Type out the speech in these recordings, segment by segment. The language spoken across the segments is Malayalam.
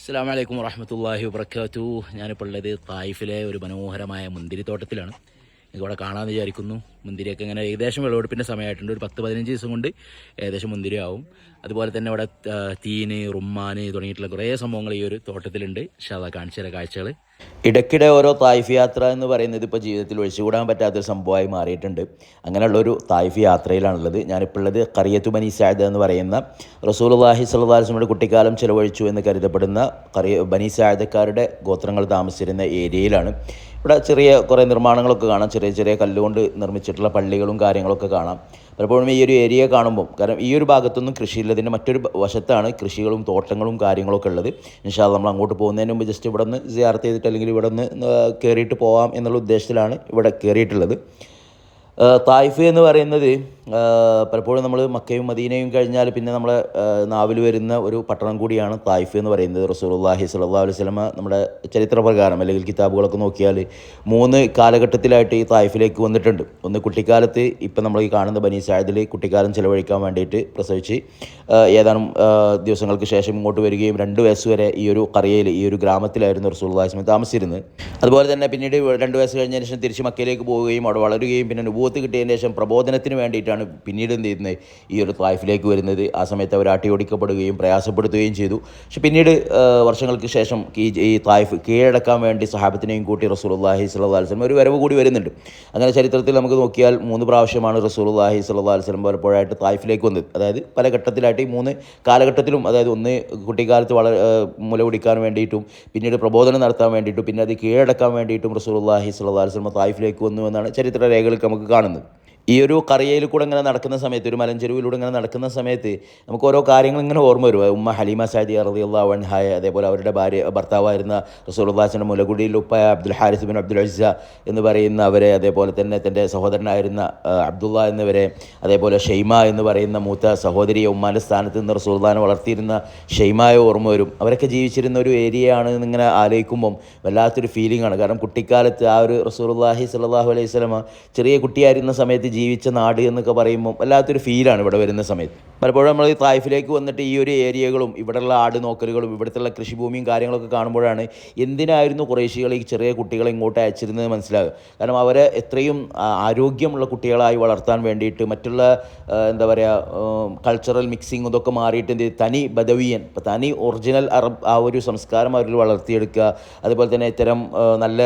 അസ്സാം വലൈക്കും വാഹമത്തല്ലാഹി വബർക്കാത്തു ഞാനിപ്പോൾ ഉള്ളത് തായിഫിലെ ഒരു മനോഹരമായ മുന്തിരിത്തോട്ടത്തിലാണ്. ഇവിടെ കാണാമെന്ന് വിചാരിക്കുന്നു. മുന്തിരിയൊക്കെ ഇങ്ങനെ ഏകദേശം വിളവെടുപ്പിന്റെ സമയമായിട്ടുണ്ട്. ഒരു പത്ത് പതിനഞ്ച് ദിവസം കൊണ്ട് ഏകദേശം മുന്തിരി ആവും അതുപോലെ തന്നെ ഇവിടെ തീന് റുമ്മാന് തുടങ്ങിയിട്ടുള്ള കുറേ സംഭവങ്ങൾ ഈ ഒരു തോട്ടത്തിലുണ്ട്. പക്ഷേ അതാ കാണിച്ചു തരാം കാഴ്ചകൾ ഇടയ്ക്കിടെ ഓരോ തായ്ഫ് യാത്ര എന്ന് പറയുന്നത് ഇപ്പോൾ ജീവിതത്തിൽ ഒഴിച്ചുകൂടാൻ പറ്റാത്തൊരു സംഭവമായി മാറിയിട്ടുണ്ട്. അങ്ങനെയുള്ളൊരു തായ്ഫ് യാത്രയിലാണുള്ളത്. ഞാനിപ്പോൾ ഉള്ളത് കറിയത്തു ബനി സാദ് എന്ന് പറയുന്ന അലൈഹി വസല്ലമയുടെ കുട്ടിക്കാലം ചിലവഴിച്ചു എന്ന് കരുതപ്പെടുന്ന കറിയ ബനി സാദക്കാരുടെ ഗോത്രങ്ങൾ താമസിച്ചിരുന്ന ഏരിയയിലാണ്. ഇവിടെ ചെറിയ കുറേ നിർമ്മാണങ്ങളൊക്കെ കാണാം. ചെറിയ ചെറിയ കല്ലുകൊണ്ട് നിർമ്മിച്ചിട്ടുള്ള പള്ളികളും കാര്യങ്ങളൊക്കെ കാണാം. പലപ്പോഴും ഈ ഒരു ഏരിയ കാണുമ്പോൾ കാരണം ഈ ഒരു ഭാഗത്തൊന്നും കൃഷിയില്ലതിന്റെ മറ്റൊരു വശത്താണ് കൃഷികളും തോട്ടങ്ങളും കാര്യങ്ങളൊക്കെ ഉള്ളത്. ഇൻഷാല്ല നമ്മൾ അങ്ങോട്ട് പോകുന്നതിന് മുമ്പ് ജസ്റ്റ് ഇവിടെ നിന്ന് സിയാർത്ത് ചെയ്തിട്ട് അല്ലെങ്കിൽ ഇവിടെ നിന്ന് കയറിയിട്ട് പോകാം എന്നുള്ള ഉദ്ദേശത്തിലാണ് ഇവിടെ കയറിയിട്ടുള്ളത് തായിഫ് എന്ന് പറയുന്നത് പലപ്പോഴും നമ്മൾ മക്കയും മദീനയും കഴിഞ്ഞാൽ പിന്നെ നമ്മളെ നാവിൽ വരുന്ന ഒരു പട്ടണം കൂടിയാണ് തായിഫ് എന്ന് പറയുന്നത്. റസൂലുള്ളാഹി സ്വല്ലല്ലാഹു അലൈഹി സ്വലമ നമ്മുടെ ചരിത്രപ്രകാരം അല്ലെങ്കിൽ കിതാബുകളൊക്കെ നോക്കിയാൽ മൂന്ന് കാലഘട്ടത്തിലായിട്ട് ഈ തായിഫിലേക്ക് വന്നിട്ടുണ്ട്. ഒന്ന് കുട്ടിക്കാലത്ത് ഇപ്പം നമ്മൾ ഈ കാണുന്ന ബനീ സായതിൽ കുട്ടിക്കാലം ചിലവഴിക്കാൻ വേണ്ടിയിട്ട് പ്രസവിച്ച് ഏതാനും ദിവസങ്ങൾക്ക് ശേഷം ഇങ്ങോട്ട് വരികയും രണ്ട് വയസ്സ് വരെ ഈ ഒരു കറിയയിൽ ഈ ഒരു ഗ്രാമത്തിലായിരുന്നു റസൂലുള്ളാഹി സ്വലം താമസിച്ചിരുന്നത്. അതുപോലെ തന്നെ പിന്നീട് രണ്ട് വയസ്സ് കഴിഞ്ഞതിന് ശേഷം തിരിച്ച് മക്കയിലേക്ക് പോവുകയും അവിടെ വളരുകയും പിന്നെ അനുഭവത്ത് കിട്ടിയതിന് ശേഷം പ്രബോധനത്തിന് വേണ്ടിയിട്ടാണ് പിന്നീട് എന്ത് ചെയ്യുന്നത്? ഈ ഒരു ത്വായ്ഫിലേക്ക് വരുന്നത്. ആ സമയത്ത് അവർ അട്ടിയോടിക്കപ്പെടുകയും പ്രയാസപ്പെടുത്തുകയും ചെയ്തു. പക്ഷെ പിന്നീട് വർഷങ്ങൾക്ക് ശേഷം ഈ ഈ ത്വായ്ഫ് കീഴടക്കാൻ വേണ്ടി സഹാബത്തിനെയും കൂട്ടി റസൂലുള്ളാഹി സ്വല്ലല്ലാഹു അലൈഹി വസല്ലം ഒരു വരവ് കൂടി വരുന്നുണ്ട്. അങ്ങനെ ചരിത്രത്തിൽ നമുക്ക് നോക്കിയാൽ മൂന്ന് പ്രാവശ്യമാണ് റസൂലുള്ളാഹി സ്വല്ലല്ലാഹു അലൈഹി വസല്ലം പലപ്പോഴായിട്ട് തായ്ഫിലേക്ക് വന്നത്. അതായത് പല ഘട്ടത്തിലായിട്ട് ഈ മൂന്ന് കാലഘട്ടത്തിലും അതായത് ഒന്ന് കുട്ടിക്കാലത്ത് വളരെ മുല കുടിക്കാൻ വേണ്ടിയിട്ടും പിന്നീട് പ്രബോധനം നടത്താൻ വേണ്ടിയിട്ടും പിന്നെ അത് കീഴടക്കാൻ വേണ്ടിയിട്ടും റസൂലുള്ളാഹി സ്വല്ലല്ലാഹു അലൈഹി വസല്ലം തായ്ഫിലേക്ക് വന്നു എന്നാണ് ചരിത്ര രേഖകളിൽ നമുക്ക് കാണുന്നത്. ഈ ഒരു കറിയയിൽ കൂടെ ഇങ്ങനെ നടക്കുന്ന സമയത്ത് ഒരു മലഞ്ചെരുവിലൂടെ ഇങ്ങനെ നടക്കുന്ന സമയത്ത് നമുക്ക് ഓരോ കാര്യങ്ങൾ ഇങ്ങനെ ഓർമ്മ വരും. ഉമ്മ ഹലീമ സാദി അറദിയുള്ള വൻഹായ അതേപോലെ അവരുടെ ഭാര്യ ഭർത്താവായിരുന്ന റസൂലുള്ളാഹിന്റെ മുലകുടിയിൽ ഉപ്പായ അബ്ദുൽ ഹാരിസ് ബിൻ അബ്ദുൽ അജിസ എന്ന് പറയുന്ന അവരെ അതേപോലെ തന്നെ തന്റെ സഹോദരനായിരുന്ന അബ്ദുള്ള എന്നിവരെ അതേപോലെ ഷെയ്മ എന്ന് പറയുന്ന മൂത്ത സഹോദരിയെ ഉമ്മാന്റെ സ്ഥാനത്ത് നിന്ന് റസൂൽദാനെ വളർത്തിയിരുന്ന ഷെയ്മായ ഓർമ്മ വരും. അവരൊക്കെ ജീവിച്ചിരുന്ന ഒരു ഏരിയ ആണ് എന്നിങ്ങനെ ആലോചിക്കുമ്പം വല്ലാത്തൊരു ഫീലിംഗ് ആണ്. കാരണം കുട്ടിക്കാലത്ത് ആ ഒരു റസൂലുള്ളാഹി സ്വല്ലല്ലാഹു അലൈഹി സ്വലമ ചെറിയ കുട്ടിയായിരുന്ന സമയത്ത് ജീവിച്ച നാട് എന്നൊക്കെ പറയുമ്പോൾ വല്ലാത്തൊരു ഫീലാണ് ഇവിടെ വരുന്ന സമയത്ത്. പലപ്പോഴും നമ്മൾ ഈ തായ്ഫിലേക്ക് വന്നിട്ട് ഈ ഒരു ഏരിയകളും ഇവിടെയുള്ള ആട് നോക്കലുകളും ഇവിടുത്തെ കൃഷിഭൂമിയും കാര്യങ്ങളൊക്കെ കാണുമ്പോഴാണ് എന്തിനായിരുന്നു കുറേശികൾ ഈ ചെറിയ കുട്ടികളെ ഇങ്ങോട്ട് അയച്ചിരുന്നത് മനസ്സിലാകും കാരണം അവരെ എത്രയും ആരോഗ്യമുള്ള കുട്ടികളായി വളർത്താൻ വേണ്ടിയിട്ട് മറ്റുള്ള എന്താ പറയുക കൾച്ചറൽ മിക്സിങ് ഇതൊക്കെ മാറിയിട്ട് എന്ത്? തനി ബദവിയൻ ഇപ്പം തനി ഒറിജിനൽ അറബ് ആ ഒരു സംസ്കാരം അവരിൽ വളർത്തിയെടുക്കുക അതുപോലെ തന്നെ ഇത്തരം നല്ല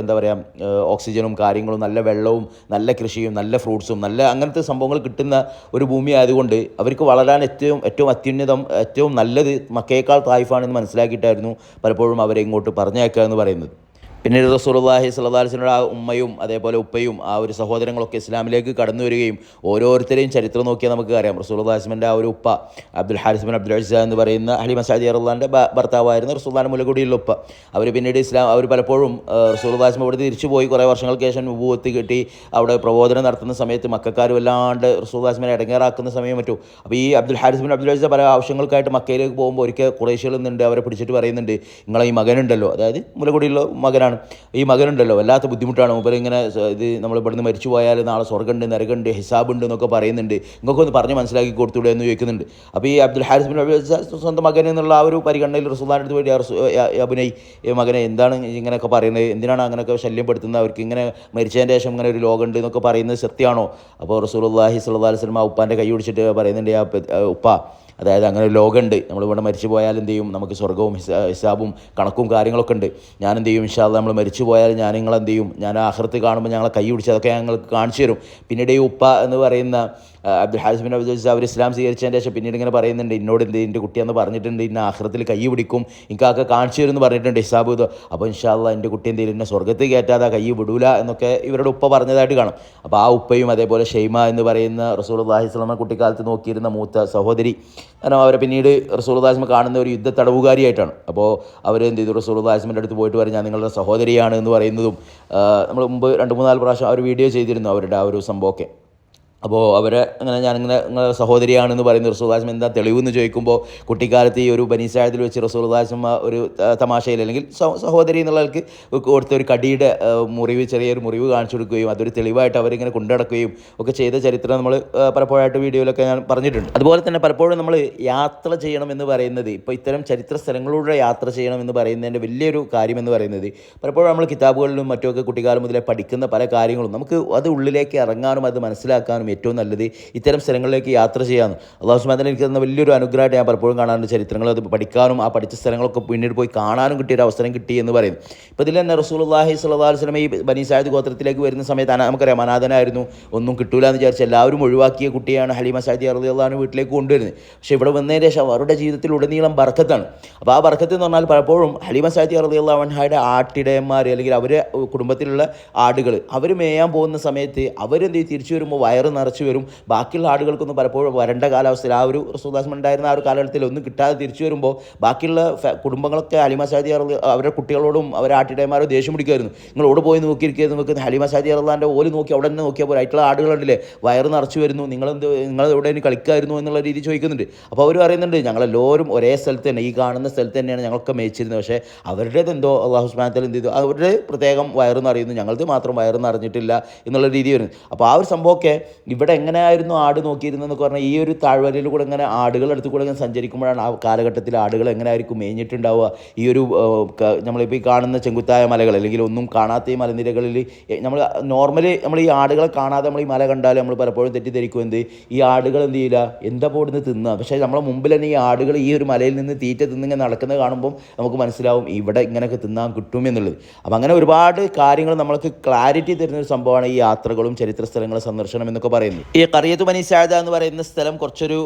എന്താ പറയുക ഓക്സിജനും കാര്യങ്ങളും നല്ല വെള്ളവും നല്ല കൃഷിയും നല്ല ഫ്രൂട്ട്സും നല്ല അങ്ങനത്തെ സംഭവങ്ങൾ കിട്ടുന്ന ഒരു ഭൂമി ആയതുകൊണ്ട് അവർക്ക് വളരാൻ ഏറ്റവും ഏറ്റവും അത്യുന്നതം ഏറ്റവും നല്ലത് മക്കയേക്കാൾ തായ്ഫാണെന്ന് മനസ്സിലാക്കിയിട്ടായിരുന്നു പലപ്പോഴും അവരെ ഇങ്ങോട്ട് പറഞ്ഞയക്കുക എന്ന് പറയുന്നത്. പിന്നീട് റസൂലുള്ളാഹി വസല്ലമയുടെ ആ ഉമ്മയും അതേപോലെ ഉപ്പയും ആ ഒരു സഹോദരങ്ങളൊക്കെ ഇസ്ലാമിലേക്ക് കടന്നു വരികയും ഓരോരുത്തരെയും ചരിത്രം നോക്കിയാൽ നമുക്ക് അറിയാം. റസൂലുള്ളാഹിസ്മിന്റെ ആ ഒരു ഉപ്പ അബ്ദുൽ ഹാരിസ് ബിൻ അബ്ദുൽ അസീസ് എന്ന് പറയുന്ന അലി മസാദി അറുള്ളാന്റെ ഭർത്താവായിരുന്ന റസൂല്ലാന്റെ മുലകുടിയുള്ള ഉപ്പ. അവർ പിന്നീട് ഇസ്ലാം അവർ പലപ്പോഴും റസൂലുള്ളാഹിസ്മ അവിടെ തിരിച്ചു പോയി. കുറേ വർഷങ്ങൾക്ക് ശേഷം വിഭൂത്തി കിട്ടി. അവിടെ പ്രബോധനം നടത്തുന്ന സമയത്ത് മക്കാർ വല്ലാണ്ട് റസൂലുള്ളാഹിസ്മിനെ ഇടങ്ങേറാക്കുന്ന സമയം പറ്റൂ അപ്പോൾ ഈ അബ്ദുൽ ഹാരിസ് ബിൻ അബ്ദുൽ അസീസ് പല ആവശ്യങ്ങൾക്കായിട്ട് മക്കയിലേക്ക് പോകുമ്പോൾ ഒരിക്കൽ കുറേശ്ശികളിൽ നിന്നുണ്ട്. അവരെ പിടിച്ചിട്ട് പറയുന്നുണ്ട് നിങ്ങളെ ഈ മകനുണ്ടല്ലോ. അതായത് മുലകുടിയുള്ള മകനാണ്. ഈ മകനുണ്ടല്ലോ വല്ലാത്ത ബുദ്ധിമുട്ടാണ്. മൂപ്പർ ഇങ്ങനെ ഇത് നമ്മൾ ഇവിടുന്ന് മരിച്ചു പോയാൽ നാളെ സ്വർഗമുണ്ട് നരകമുണ്ട് ഹിസാബുണ്ട് എന്നൊക്കെ പറയുന്നുണ്ട്. നിങ്ങൾക്ക് ഒന്ന് പറഞ്ഞ് മനസ്സിലാക്കി കൊടുത്തൂടെ എന്ന് ചോദിക്കുന്നുണ്ട്. അപ്പോൾ ഈ അബ്ദുൽ ഹാരിസ് ബിൻ സ്വന്തം മകൻ എന്നുള്ള ആ ഒരു പരിഗണനയിൽ റസൂലാൻ അടുത്ത് പോയി അഭിനയ് മകനെ എന്താണ് ഇങ്ങനെയൊക്കെ പറയുന്നത്? എന്തിനാണ് അങ്ങനെയൊക്കെ ശല്യപ്പെടുത്തുന്നത്? അവർക്ക് ഇങ്ങനെ മരിച്ചതിന്റെ ശേഷം ഇങ്ങനെ ഒരു ലോകമുണ്ട് എന്നൊക്കെ പറയുന്നത് സത്യമാണോ? അപ്പോൾ റസൂലുള്ളാഹി അള്ളാഹി അലൈഹി വസല്ലം ആ ഉപ്പാന്റെ കൈ പിടിച്ചിട്ട് പറയുന്നുണ്ട് ആ ഉപ്പ അതായത് അങ്ങനെ ഒരു ലോകമുണ്ട്. നമ്മളിവിടെ മരിച്ചു പോയാൽ എന്ത് ചെയ്യും? നമുക്ക് സ്വർഗവും ഹിസാബും കണക്കും കാര്യങ്ങളൊക്കെ ഉണ്ട്. ഞാൻ എന്ത് ചെയ്യും? ഇൻഷാല്ല നമ്മൾ മരിച്ചു പോയാൽ ഞാൻ നിങ്ങൾ എന്ത് ചെയ്യും? ഞാൻ ആഹൃത്ത് കാണുമ്പോൾ ഞങ്ങളെ കൈ പിടിച്ച് അതൊക്കെ ഞങ്ങൾക്ക് കാണിച്ചു തരും. പിന്നീട് ഈ ഉപ്പ എന്ന് പറയുന്ന അബ്ദുൽ ബിൻ അബ്ദുൽ അവർ ഇസ്ലാം സ്വീകരിച്ചതിന് ശേഷം പിന്നീട് ഇങ്ങനെ പറയുന്നുണ്ട് ഇന്നോട് എന്ത് എന്റെ കുട്ടിയെന്ന് പറഞ്ഞിട്ടുണ്ട് ഇന്ന ആഹ്റത്തിൽ കൈ പിടിക്കും എനിക്കൊക്കെ കാണിച്ചു തരും എന്ന് പറഞ്ഞിട്ടുണ്ട് ഹിസാബ് ഇത്. അപ്പോൾ ഇൻഷാല്ല എന്റെ കുട്ടി എന്തെങ്കിലും എന്നെ സ്വർഗത്തിൽ കയറ്റാതെ കൈ വിടൂല എന്നൊക്കെ ഇവരുടെ ഉപ്പ പറഞ്ഞതായിട്ട് കാണും. അപ്പോൾ ആ ഉപ്പയും അതേപോലെ ഷെയ്മ എന്ന് പറയുന്ന റസൂൽ അള്ളാഹി സ്വലമ കുട്ടിക്കാലത്ത് നോക്കിയിരുന്ന മൂത്ത സഹോദരി കാരണം അവരെ പിന്നീട് റസൂൽ കാണുന്ന ഒരു യുദ്ധ തടവുകാരിയായിട്ടാണ് അപ്പോൾ അവർ എന്ത് ചെയ്തു? റസൂൽ അടുത്ത് പോയിട്ട് വരെ ഞാൻ നിങ്ങളുടെ സഹോദരിയാണ് എന്ന് പറയുന്നതും നമ്മൾ മുമ്പ് രണ്ട് മൂന്നാൽ പ്രാവശ്യം ആ ഒരു വീഡിയോ ചെയ്തിരുന്നു അവരുടെ ആ ഒരു സംഭവമൊക്കെ. അപ്പോൾ അവരെ അങ്ങനെ ഞാനിങ്ങനെ നിങ്ങളുടെ സഹോദരിയാണെന്ന് പറയുന്ന റസൂദാസിം എന്താ തെളിവെന്ന് ചോദിക്കുമ്പോൾ കുട്ടിക്കാലത്ത് ഈ ഒരു ബനീസായത്തിൽ വെച്ച് റസൂദാസിം ഒരു തമാശയിൽ അല്ലെങ്കിൽ സഹോദരി എന്നുള്ളവർക്ക് കൊടുത്ത ഒരു കടിയുടെ മുറിവ് ചെറിയൊരു മുറിവ് കാണിച്ചു കൊടുക്കുകയും അതൊരു തെളിവായിട്ട് അവരിങ്ങനെ കൊണ്ടുനടക്കുകയും ഒക്കെ ചെയ്ത ചരിത്രം നമ്മൾ പലപ്പോഴായിട്ട് വീഡിയോയിലൊക്കെ ഞാൻ പറഞ്ഞിട്ടുണ്ട്. അതുപോലെ തന്നെ പലപ്പോഴും നമ്മൾ യാത്ര ചെയ്യണം എന്ന് പറയുന്നത് ഇപ്പോൾ ഇത്തരം ചരിത്ര സ്ഥലങ്ങളിലൂടെ യാത്ര ചെയ്യണം എന്ന് പറയുന്നതിന്റെ വലിയൊരു കാര്യമെന്ന് പറയുന്നത് പലപ്പോഴും നമ്മൾ കിതാബുകളിലും മറ്റുമൊക്കെ കുട്ടിക്കാലം മുതലേ പഠിക്കുന്ന പല കാര്യങ്ങളും നമുക്ക് അത് ഉള്ളിലേക്ക് ഇറങ്ങാനും അത് മനസ്സിലാക്കാനും ഏറ്റവും നല്ലത്. ഇത്തരം സ്ഥലങ്ങളിലേക്ക് യാത്ര ചെയ്യാമെന്ന് അള്ളാഹു സുമാതൻ എനിക്ക് തന്ന വലിയൊരു അനുഗ്രഹമായിട്ട് ഞാൻ പലപ്പോഴും കാണാറുണ്ട്. ചരിത്രങ്ങൾ അത് പഠിക്കാനും ആ പഠിച്ച സ്ഥലങ്ങളൊക്കെ പിന്നീട് പോയി കാണാനും കിട്ടിയ ഒരു അവസരം കിട്ടി എന്ന് പറയുന്നു. ഇപ്പോൾ ഇതിൽ തന്നെ റസൂൽ അള്ളാഹി സ്വല്ലാ വസ്ലമ ഈ ബനി സായദ് ഗോത്രത്തിലേക്ക് വരുന്ന സമയത്ത് നമുക്കറിയാം അനാഥനായിരുന്നു. ഒന്നും കിട്ടൂല എന്ന് വിചാരിച്ച് എല്ലാവരും ഒഴിവാക്കിയ കുട്ടിയാണ് ഹലീമ സാദി അറുതി അള്ളഹാന് വീട്ടിലേക്ക് കൊണ്ടുവരുന്നത്. പക്ഷേ ഇവിടെ വന്നതിന് ശേഷം അവരുടെ ജീവിതത്തിൽ ഉടനീളം ബർക്കത്താണ്. അപ്പോൾ ആ ബർക്കത്ത് എന്ന് പറഞ്ഞാൽ പലപ്പോഴും ഹലീമ സാദി അറുതി അള്ളാഹയുടെ ആട്ടിടയന്മാർ അല്ലെങ്കിൽ അവരെ കുടുംബത്തിലുള്ള ആടുകൾ അവർ മേയാൻ പോകുന്ന സമയത്ത് അവരെന്ത് തിരിച്ചു വരുമ്പോൾ വയറ് നിറച്ച് വരും. ബാക്കിയുള്ള ആടുകൾക്കൊന്നും പലപ്പോഴും വരണ്ട കാലാവസ്ഥയിൽ ആ ഒരു സുദാസം ഉണ്ടായിരുന്ന ആ ഒരു കാലഘട്ടത്തിൽ ഒന്നും കിട്ടാതെ തിരിച്ചു വരുമ്പോൾ ബാക്കിയുള്ള കുടുംബങ്ങളൊക്കെ ഹലിമ സാദി അവരുടെ കുട്ടികളോടും അവരുടെ ആട്ടിടയന്മാരും ദേഷ്യം പിടിക്കുമായിരുന്നു. നിങ്ങൾ ഓട് പോയി നോക്കിയിരിക്കുന്നത് നോക്കുന്ന ഹലിമ സാദി അറുള്ളാന്റെ ഓൽ നോക്കി അവിടെ തന്നെ നോക്കിയാൽ പോലെ ആയിട്ടുള്ള ആടുകളുണ്ടല്ലേ വയറ് നിറച്ചു വരുന്നു. നിങ്ങളെന്ത് നിങ്ങൾ ഇവിടെ ഇനി കളിക്കായിരുന്നു എന്നുള്ള രീതി ചോദിക്കുന്നുണ്ട്. അപ്പോൾ അവർ പറയുന്നുണ്ട് ഞങ്ങളെല്ലാവരും ഒരേ സ്ഥലത്ത് തന്നെ ഈ കാണുന്ന സ്ഥലത്ത് തന്നെയാണ് ഞങ്ങളൊക്കെ മേച്ചിരുന്നത് പക്ഷേ അവരുടേത് എന്തോ അള്ളാഹു സ്മാനത്തിൽ എന്ത് ചെയ്തു? അവരുടെ പ്രത്യേകം വയറ് അറിയുന്നു ഞങ്ങൾക്ക് മാത്രം വയറ് അറിഞ്ഞിട്ടില്ല എന്നുള്ള രീതി വരുന്നു. അപ്പോൾ ആ ഒരു സംഭവമൊക്കെ ഇവിടെ എങ്ങനെയായിരുന്നു ആട് നോക്കിയിരുന്നതെന്നൊക്കെ പറഞ്ഞാൽ ഈ ഒരു താഴ്വരയിൽ കൂടെ ഇങ്ങനെ ആടുകൾ അടുത്ത് കൂടെ ഇങ്ങനെ സഞ്ചരിക്കുമ്പോഴാണ് ആ കാലഘട്ടത്തിൽ ആടുകൾ എങ്ങനെയായിരിക്കും മേഞ്ഞിട്ടുണ്ടാവുക? ഈ ഒരു നമ്മളിപ്പോൾ ഈ കാണുന്ന ചെങ്കുത്തായ മലകൾ അല്ലെങ്കിൽ ഒന്നും കാണാത്ത ഈ മലനിരകളിൽ നമ്മൾ നോർമലി നമ്മൾ ഈ ആടുകളെ കാണാതെ നമ്മൾ ഈ മല കണ്ടാൽ നമ്മൾ പലപ്പോഴും തെറ്റിദ്ധരിക്കും. എന്ത്? ഈ ആടുകൾ എന്ത് ചെയ്യില്ല? എന്താ പോടുന്ന് തിന്നുക? പക്ഷേ നമ്മളെ മുമ്പിൽ തന്നെ ഈ ആടുകൾ ഈ ഒരു മലയിൽ നിന്ന് തീറ്റ തിന്നിങ്ങനെ നടക്കുന്നത് കാണുമ്പോൾ നമുക്ക് മനസ്സിലാവും ഇവിടെ ഇങ്ങനെയൊക്കെ തിന്നാൻ കിട്ടും എന്നുള്ളത്. അപ്പം അങ്ങനെ ഒരുപാട് കാര്യങ്ങൾ നമ്മൾക്ക് ക്ലാരിറ്റി തരുന്ന ഒരു സംഭവമാണ് ഈ യാത്രകളും ചരിത്ര സ്ഥലങ്ങളും സന്ദർശനം എന്നൊക്കെ പറയുന്നത് ഈ കറിയത്ത് ബനി സാദ എന്ന് പറയുന്ന സ്ഥലം കുറച്ചൊരു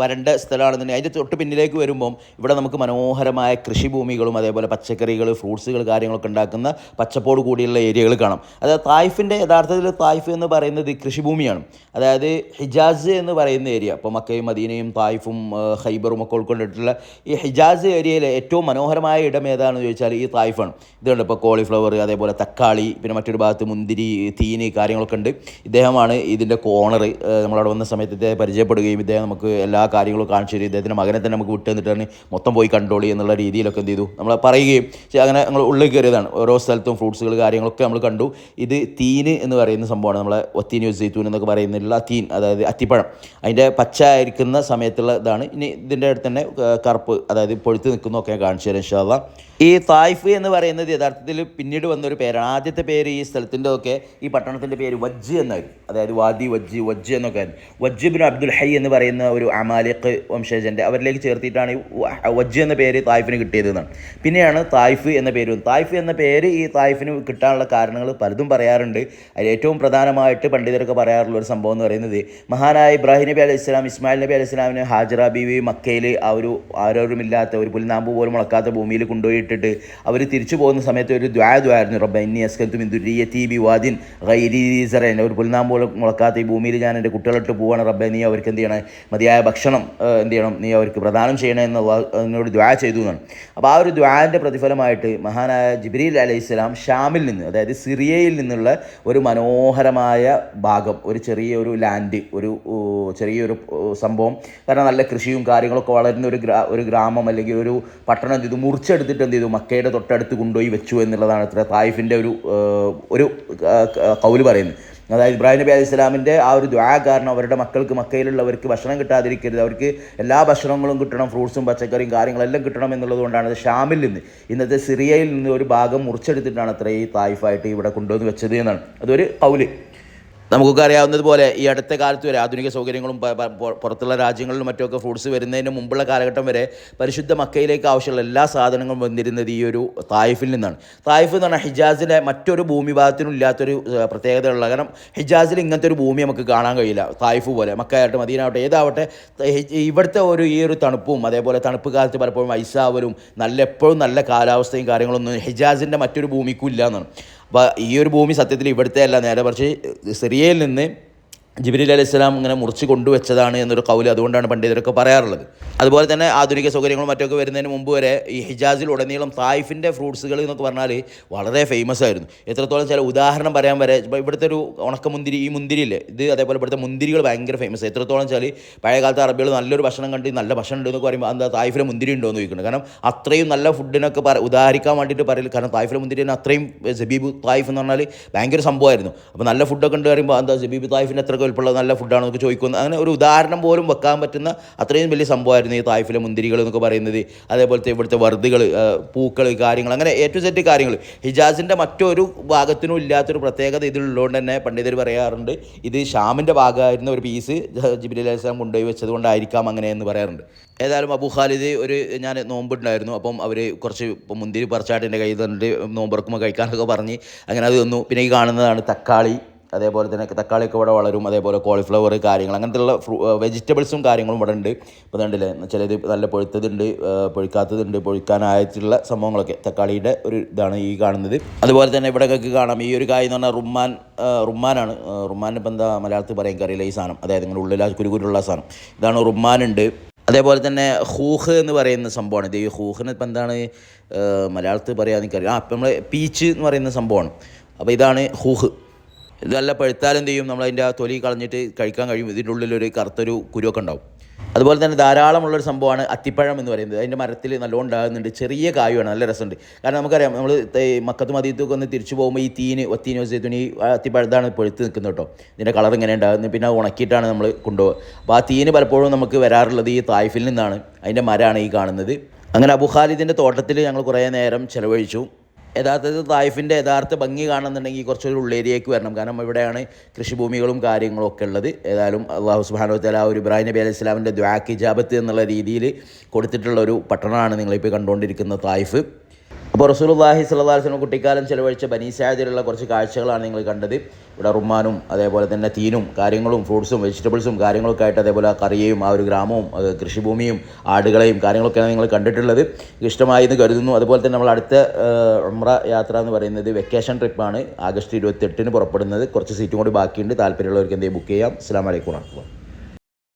വരണ്ട സ്ഥലമാണെന്നുണ്ടെങ്കിൽ അതിന്റെ തൊട്ട് പിന്നിലേക്ക് വരുമ്പം ഇവിടെ നമുക്ക് മനോഹരമായ കൃഷിഭൂമികളും അതേപോലെ പച്ചക്കറികൾ ഫ്രൂട്ട്സുകൾ കാര്യങ്ങളൊക്കെ ഉണ്ടാക്കുന്ന പച്ചപ്പോട് കൂടിയുള്ള ഏരിയകൾ കാണാം. അതായത് തായ്ഫിന്റെ യഥാർത്ഥത്തിൽ തായ്ഫ് എന്ന് പറയുന്നത് കൃഷിഭൂമിയാണ്. അതായത് ഹിജാസ് എന്ന് പറയുന്ന ഏരിയ. ഇപ്പോൾ മക്കയും മദീനയും തായ്ഫും ഹൈബറും ഒക്കെ ഉൾക്കൊണ്ടിട്ടുള്ള ഈ ഹിജാസ് ഏരിയയിലെ ഏറ്റവും മനോഹരമായ ഇടം ഏതാണെന്ന് ചോദിച്ചാൽ ഈ തായ്ഫാണ്. ഇതുണ്ട് ഇപ്പോൾ കോളിഫ്ലവർ അതേപോലെ തക്കാളി പിന്നെ മറ്റൊരു ഭാഗത്ത് മുന്തിരി തീന് കാര്യങ്ങളൊക്കെ ഉണ്ട്. ഇദ്ദേഹമാണ് ഇതിന്റെ കോണർ നമ്മളവിടെ വന്ന സമയത്ത് ഇദ്ദേഹം പരിചയപ്പെടുകയും ഇദ്ദേഹം നമുക്ക് എല്ലാ കാര്യങ്ങളും കാണിച്ചു തരും. ഇദ്ദേഹത്തിന്റെ മകനെ തന്നെ നമുക്ക് വിട്ടു തന്നിട്ടാണ് മൊത്തം പോയി കണ്ടോളി എന്നുള്ള രീതിയിലൊക്കെ എന്ത് ചെയ്തു. നമ്മൾ പറയുകയും അങ്ങനെ ഞങ്ങൾ ഉള്ളിൽ കയറിയതാണ്. ഓരോ സ്ഥലത്തും ഫ്രൂട്ട്സുകൾ കാര്യങ്ങളൊക്കെ നമ്മൾ കണ്ടു. ഇത് തീന് എന്ന് പറയുന്ന സംഭവമാണ്. നമ്മളെ ഒത്തീൻ ജെയ്ത്തൂൻ എന്നൊക്കെ പറയുന്നില്ല തീൻ അതായത് അത്തിപ്പഴം. അതിന്റെ പച്ച ആയിരിക്കുന്ന സമയത്തുള്ള ഇതാണ്. ഇനി ഇതിന്റെ അടുത്ത് തന്നെ കറുപ്പ് അതായത് പൊഴുത്ത് നിൽക്കുന്നതൊക്കെ കാണിച്ചു തരാം ഇൻഷാല്ല ഈ തായ്ഫ് എന്ന് പറയുന്നത് യഥാർത്ഥത്തിൽ പിന്നീട് വന്നൊരു പേരാണ്. ആദ്യത്തെ പേര് ഈ സ്ഥലത്തിന്റെ ഒക്കെ ഈ പട്ടണത്തിന്റെ പേര് വജ്ജ് എന്നായിരുന്നു അതായത് വാദി വജ്ജ് വജ്ജ് എന്നൊക്കെ. വജ്ജിബിൻ അബ്ദുൽ ഹൈ എന്ന് പറയുന്ന ഒരു അമാലിഖ് വംശജന്റെ അവരിലേക്ക് ചേർത്തിട്ടാണ് ഈ വജ്ജ് എന്ന പേര് തായ്ഫിന് കിട്ടിയത് എന്നാണ്. പിന്നെയാണ് തായ്ഫ് എന്ന പേര്. തായ്ഫ് എന്ന പേര് ഈ തായ്ഫിന് കിട്ടാനുള്ള കാരണങ്ങൾ പലതും പറയാറുണ്ട്. അതിൽ ഏറ്റവും പ്രധാനമായിട്ട് പണ്ഡിതരൊക്കെ പറയാറുള്ള ഒരു സംഭവം എന്ന് പറയുന്നത് മഹാനായ ഇബ്രാഹിം നബി അലൈഹി സ്വലാം ഇസ്മായിൽ നബി അലൈഹി സ്വലാമിന് ഹാജറ ബീവി മക്കയിൽ ആ ഒരു ആരോരുമില്ലാത്ത ഒരു പുൽനാമ്പ് പോലും മുളക്കാത്ത ഭൂമിയിൽ കൊണ്ടുപോയിട്ടിട്ട് അവർ തിരിച്ചു പോകുന്ന സമയത്ത് ഒരു ദ്വാ ദ്വായിരുന്നു. റബ്ബ ഇന്നി അസ്കൽത്തും ഇന്ദുരിയത്തി ബി വാദിൻ റൈരീസറേൻ ഒരു പുൽനാമ്പ് പോലും മുളക്കാത്ത ഈ ഭൂമിയിൽ ഞാൻ എന്റെ കുട്ടികളിട്ട് പോവാണ് റബ്ബെ നീ അവർക്ക് എന്ത് ചെയ്യണം? മതിയായ ഭക്ഷണം എന്ത് ചെയ്യണം? നീ അവർക്ക് പ്രദാനം ചെയ്യണേ എന്ന് എന്നോട് ദ്വാ ചെയ്തു എന്നാണ്. അപ്പോൾ ആ ഒരു ദ്വാന്റെ പ്രതിഫലമായിട്ട് മഹാനായ ജിബ്രീൽ അലൈഹി ഇസ്ലാം ഷാമിൽ നിന്ന് അതായത് സിറിയയിൽ നിന്നുള്ള ഒരു മനോഹരമായ ഭാഗം ഒരു ചെറിയൊരു ലാൻഡ് ഒരു ചെറിയൊരു സംഭവം. കാരണം നല്ല കൃഷിയും കാര്യങ്ങളൊക്കെ വളരുന്ന ഒരു ഗ്രാ ഒരു ഗ്രാമം അല്ലെങ്കിൽ ഒരു പട്ടണം എന്ത് ചെയ്തു? മുറിച്ചെടുത്തിട്ട് എന്ത് ചെയ്തു? മക്കയുടെ തൊട്ടടുത്ത് കൊണ്ടുപോയി വെച്ചു എന്നുള്ളതാണ് ഇത്ര തായിഫിന്റെ ഒരു ഒരു കൗൽ പറയുന്നത്. അതായത് ഇബ്രാഹിം നബി അലൈഹി ഇസ്ലാമിന്റെ ആ ഒരു ദ്വാ കാരണം അവരുടെ മക്കൾക്ക് മക്കയിലുള്ളവർക്ക് ഭക്ഷണം കിട്ടാതിരിക്കരുത്. അവർക്ക് എല്ലാ ഭക്ഷണങ്ങളും കിട്ടണം ഫ്രൂട്ട്സും പച്ചക്കറിയും കാര്യങ്ങളെല്ലാം കിട്ടണം എന്നുള്ളതുകൊണ്ടാണ് ഷാമിൽ നിന്ന് ഇന്നത്തെ സിറിയയിൽ നിന്ന് ഒരു ഭാഗം മുറിച്ചെടുത്തിട്ടാണ് അത്ര ഈ തായിഫായിട്ട് ഇവിടെ കൊണ്ടുവന്ന് വെച്ചത് എന്നാണ്. അതൊരു കൗൽ. നമുക്കൊക്കെ അറിയാവുന്നതുപോലെ ഈ അടുത്ത കാലത്ത് വരെ ആധുനിക സൗകര്യങ്ങളും പുറത്തുള്ള രാജ്യങ്ങളിലും മറ്റുമൊക്കെ ഫ്രൂട്ട്സ് വരുന്നതിന് മുമ്പുള്ള കാലഘട്ടം വരെ പരിശുദ്ധ മക്കയിലേക്ക് ആവശ്യമുള്ള എല്ലാ സാധനങ്ങളും വന്നിരുന്നത് ഈ ഒരു തായിഫിൽ നിന്നാണ്. തായിഫ് എന്ന് പറഞ്ഞാൽ ഹിജാസിലെ മറ്റൊരു ഭൂമിഭാഗത്തിനും ഇല്ലാത്തൊരു പ്രത്യേകതയുള്ള കാരണം ഹിജാസിൽ ഇങ്ങനത്തെ ഒരു ഭൂമി നമുക്ക് കാണാൻ കഴിയില്ല തായിഫ് പോലെ. മക്കയാവട്ടെ മദീനാവട്ടെ ഏതാവട്ടെ ഇവിടുത്തെ ഒരു ഈ ഒരു തണുപ്പും അതേപോലെ തണുപ്പ് കാലത്ത് പലപ്പോഴും ഐസാവലും നല്ല എപ്പോഴും നല്ല കാലാവസ്ഥയും കാര്യങ്ങളൊന്നും ഹിജാസിന്റെ മറ്റൊരു ഭൂമിക്കും ഇല്ല എന്നാണ്. അപ്പോൾ ഈ ഒരു ഭൂമി സത്യത്തിൽ ഇവിടുത്തെ അല്ല. നേരെ മറിച്ച് സിറിയയിൽ നിന്ന് ജിബിലി അലൈഹി സ്വലാം ഇങ്ങനെ മുറിച്ച് കൊണ്ടുവച്ചതാണ് എന്നൊരു കൗൽ അതുകൊണ്ടാണ് പണ്ഡിതരൊക്കെ പറയാറുള്ളത്. അതുപോലെ തന്നെ ആധുനിക സൗകര്യങ്ങളും മറ്റൊക്കെ വരുന്നതിന് മുമ്പ് വരെ ഈ ഹിജാസിൽ ഉടനീളം തായിഫിന്റെ ഫ്രൂട്ട്സുകൾ എന്നൊക്കെ പറഞ്ഞാൽ വളരെ ഫേമസ് ആയിരുന്നു. എത്രത്തോളം ചില ഉദാഹരണം പറയാൻ വരെ ഇവിടുത്തെ ഒരു ഉണക്കമുന്തിരി ഈ മുന്തിരിയില്ലേ? ഇത് അതേപോലെ ഇവിടുത്തെ മുന്തിരികൾ ഭയങ്കര ഫേമസ് എത്രത്തോളം വെച്ചാൽ പഴയ കാലത്ത് അറബികൾ നല്ലൊരു ഭക്ഷണം കണ്ട് നല്ല ഭക്ഷണം ഉണ്ടെന്ന് പറയുമ്പോൾ എന്താ തായിഫിലെ മുന്തിരി ഉണ്ടോ എന്ന് ചോദിക്കുന്നത് കാരണം അത്രയും നല്ല ഫുഡിനൊക്കെ പറ ഉദാഹരിക്കാൻ വേണ്ടിയിട്ട് പറയില്ല കാരണം തായിഫിലെ മുന്തിരി അത്രയും ജബീബ് തായിഫ് എന്ന് പറഞ്ഞാൽ ഭയങ്കര സംഭവമായിരുന്നു. അപ്പോൾ നല്ല ഫുഡൊക്കെ ഉണ്ട് പറയുമ്പോൾ എന്താ ജബീബ് തായ്ഫിന്റെ എത്ര വലുപ്പമുള്ള നല്ല ഫുഡാണോ എന്നൊക്കെ ചോദിക്കുന്നത് അങ്ങനെ ഒരു ഉദാഹരണം പോലും വെക്കാൻ പറ്റുന്ന അത്രയും വലിയ സംഭവമായിരുന്നു ഈ തായ്ഫിലെ മുന്തിരികൾ എന്നൊക്കെ പറയുന്നത്. അതേപോലത്തെ ഇവിടുത്തെ വർദ്ധികൾ പൂക്കൾ കാര്യങ്ങൾ അങ്ങനെ ടു സെറ്റ് കാര്യങ്ങൾ. ഹിജാസിന്റെ മറ്റൊരു ഭാഗത്തിനും ഇല്ലാത്തൊരു പ്രത്യേകത ഇതിലുള്ളതുകൊണ്ട് തന്നെ പണ്ഡിതർ പറയാറുണ്ട് ഇത് ഷാമിന്റെ ഭാഗമായിരുന്ന ഒരു പീസ് ജിബിലി അലൈഹി സ്വലാം കൊണ്ടുപോയി വെച്ചത് കൊണ്ടായിരിക്കാം അങ്ങനെ എന്ന് പറയാറുണ്ട്. ഏതായാലും അബു ഖാലിദ് ഒരു ഞാൻ നോമ്പുണ്ടായിരുന്നു അപ്പം അവർ കുറച്ച് മുന്തിരി പറിച്ചായിട്ട് എന്റെ കയ്യിൽ തന്നിട്ട് നോമ്പുറക്കുമ്പോൾ കഴിക്കാനൊക്കെ പറഞ്ഞ് അങ്ങനെ അത് തന്നു. പിന്നെ ഈ കാണുന്നതാണ് തക്കാളി അതേപോലെ തന്നെ തക്കാളിയൊക്കെ ഇവിടെ വളരും അതേപോലെ കോളിഫ്ലവർ കാര്യങ്ങൾ അങ്ങനത്തെയുള്ള ഫ്രൂ വെജിറ്റബിൾസും കാര്യങ്ങളും ഇവിടെ ഉണ്ട്. ഇപ്പോൾ കണ്ടില്ലേ ചിലത് നല്ല പൊഴുത്തതുണ്ട് പൊഴിക്കാത്തതുണ്ട് പൊഴിക്കാനായിട്ടുള്ള സംഭവങ്ങളൊക്കെ തക്കാളിയുടെ ഒരു ഇതാണ് ഈ കാണുന്നത്. അതുപോലെ തന്നെ ഇവിടെ ഒക്കെ കാണാം ഈ ഒരു കായ് എന്ന് പറഞ്ഞാൽ റുമ്മാൻ റുമ്മാനാണ്. ആ, റുമ്മാൻ ഇപ്പം എന്താ മലയാളത്തിൽ പറയാൻ കറിയില്ല ഈ സാധനം. അതായത് നിങ്ങളുടെ ഉള്ളിൽ കുരുകുരുള്ള സാധനം. ഇതാണ് റുമ്മാനുണ്ട്. അതേപോലെ തന്നെ ഹൂഹ് എന്ന് പറയുന്ന സംഭവമാണ്. ഇത് ഈ ഹൂഹിന് ഇപ്പം എന്താണ് മലയാളത്തിൽ പറയാൻ എനിക്കറിയാം ആ ഇപ്പം നമ്മൾ പീച്ച് എന്ന് പറയുന്ന സംഭവമാണ്. അപ്പോൾ ഇതാണ് ഹൂഹ്. ഇത് നല്ല പഴുത്താൽ എന്ത് ചെയ്യും? നമ്മളതിന്റെ ആ തൊലി കളഞ്ഞിട്ട് കഴിക്കാൻ കഴിയും. ഇതിന്റെ ഉള്ളിലൊരു കറുത്തൊരു കുരുവൊക്കെ ഉണ്ടാവും. അതുപോലെ തന്നെ ധാരാളമുള്ളൊരു സംഭവമാണ് അത്തിപ്പഴം എന്ന് പറയുന്നത്. അതിന്റെ മരത്തിൽ നല്ലോണം ഉണ്ടാകുന്നുണ്ട്. ചെറിയ കായുമാണ് നല്ല രസമുണ്ട്. കാരണം നമുക്കറിയാം നമ്മൾ മക്കത്ത് മതിയത്തൊക്കെ ഒന്ന് തിരിച്ചു പോകുമ്പോൾ ഈ തീന് ഒത്തീന് തുണി അത്തിപ്പഴത്താണ് പൊഴുത്ത് നിൽക്കുന്നത് കേട്ടോ. ഇതിന്റെ കളർ ഇങ്ങനെ ഉണ്ടാകുന്നത് പിന്നെ ഉണക്കിയിട്ടാണ് നമ്മൾ കൊണ്ടുപോകുക അപ്പോൾ ആ തീന് പലപ്പോഴും നമുക്ക് വരാറുള്ളത് ഈ തായ്ഫിൽ നിന്നാണ്. അതിന്റെ മരമാണ് ഈ കാണുന്നത്. അങ്ങനെ അബു ഖാലിദിന്റെ തോട്ടത്തിൽ ഞങ്ങൾ കുറേ നേരം ചിലവഴിച്ചു. യഥാർത്ഥത്തിൽ തായ്ഫിന്റെ യഥാർത്ഥ ഭംഗി കാണുന്നുണ്ടെങ്കിൽ കുറച്ചൊരു ഉള്ളേരിയയ്ക്ക് വരണം. കാരണം ഇവിടെയാണ് കൃഷിഭൂമികളും കാര്യങ്ങളും ഒക്കെ ഉള്ളത്. ഏതായാലും അള്ളാഹു സുബാനോ തല ഒരു ഇബ്രാഹിം നബി അലൈഹി ഇസ്ലാമിന്റെ ദ്വാക്ക് എന്നുള്ള രീതിയിൽ കൊടുത്തിട്ടുള്ള ഒരു പട്ടണമാണ് നിങ്ങളിപ്പോൾ കണ്ടുകൊണ്ടിരിക്കുന്ന തായ്ഫ്. അപ്പോൾ അലൈഹി വസല്ലം കുട്ടിക്കാലം ചെലവഴിച്ച ബനീസായതിലുള്ള കുറച്ച് കാഴ്ചകളാണ് നിങ്ങൾ കണ്ടത്. ഇവിടെ റുമാനും അതേപോലെ തന്നെ തീനും കാര്യങ്ങളും ഫ്രൂട്ട്സും വെജിറ്റബിൾസും കാര്യങ്ങളൊക്കെ ആയിട്ട് അതേപോലെ കറിയയും ആ ഒരു ഗ്രാമവും കൃഷിഭൂമിയും ആടുകളെയും കാര്യങ്ങളൊക്കെയാണ് നിങ്ങൾ കണ്ടിട്ടുള്ളത്. ഇഷ്ടമായി എന്ന് കരുതുന്നു. അതുപോലെ തന്നെ നമ്മൾ അടുത്ത ഉംറ യാത്ര എന്ന് പറയുന്നത് വെക്കേഷൻ ട്രിപ്പാണ്. ആഗസ്റ്റ് ഇരുപത്തെട്ടിന് പുറപ്പെടുന്നത്. കുറച്ച് സീറ്റും കൂടി ബാക്കിയുണ്ട്. താല്പര്യമുള്ളവർക്ക് എന്തെങ്കിലും ബുക്ക് ചെയ്യാം. അസ്സാം വലൈക്കും വാഹമത്തുള്ളാഹി